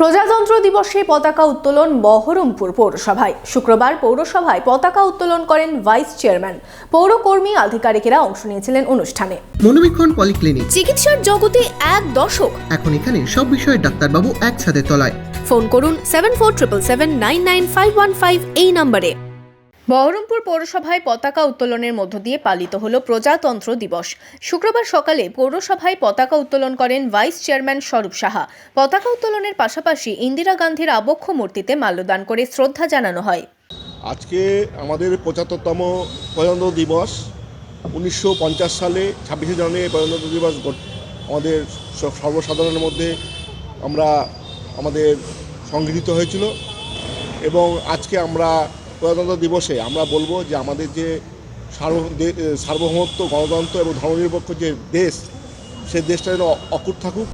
প্রজাতন্ত্র দিবসে পতাকা উত্তোলন বহরমপুর পৌরসভায়। শুক্রবার পৌরসভায় পতাকা উত্তোলন করেন ভাইস চেয়ারম্যান। পৌরকর্মী আধিকারিকেরা অংশ নিয়েছিলেন অনুষ্ঠানে। মনোবীক্ষণ পলিক্লিনিক। চিকিৎসার জগতে এক দশক এখন এখানে সব বিষয়ে ডাক্তারবাবু একসাথে তলায়। ফোন করুন seven four triple seven nine nine five one five এই নম্বরে। বহরমপুর পৌরসভায় পতাকা উত্তোলনের মধ্য দিয়ে পালিত হল প্রজাতন্ত্র দিবস। শুক্রবার সকালে পৌরসভায় পতাকা উত্তোলন করেন ভাইস চেয়ারম্যান স্বরূপ সাহা। পতাকা উত্তোলনের পাশাপাশি ইন্দিরা গান্ধীর আবক্ষ মূর্তিতে মাল্যদান করে শ্রদ্ধা জানানো হয়। আজকে আমাদের পঁচাত্তরতম প্রজাতন্ত্র দিবস। উনিশশো পঞ্চাশ সালে ছাব্বিশে জানুয়ারি প্রজাতন্ত্র দিবস আমাদের সর্বসাধারণের মধ্যে আমরা আমাদের সংগৃহীত হয়েছিল। এবং আজকে আমরা প্রজাতন্ত্র দিবসে আমরা বলব যে আমাদের যে সার্বভৌমত্ব, গণতন্ত্র এবং ধর্মনিরপেক্ষ যে দেশ, সে দেশটা যেন অকুট থাকুক।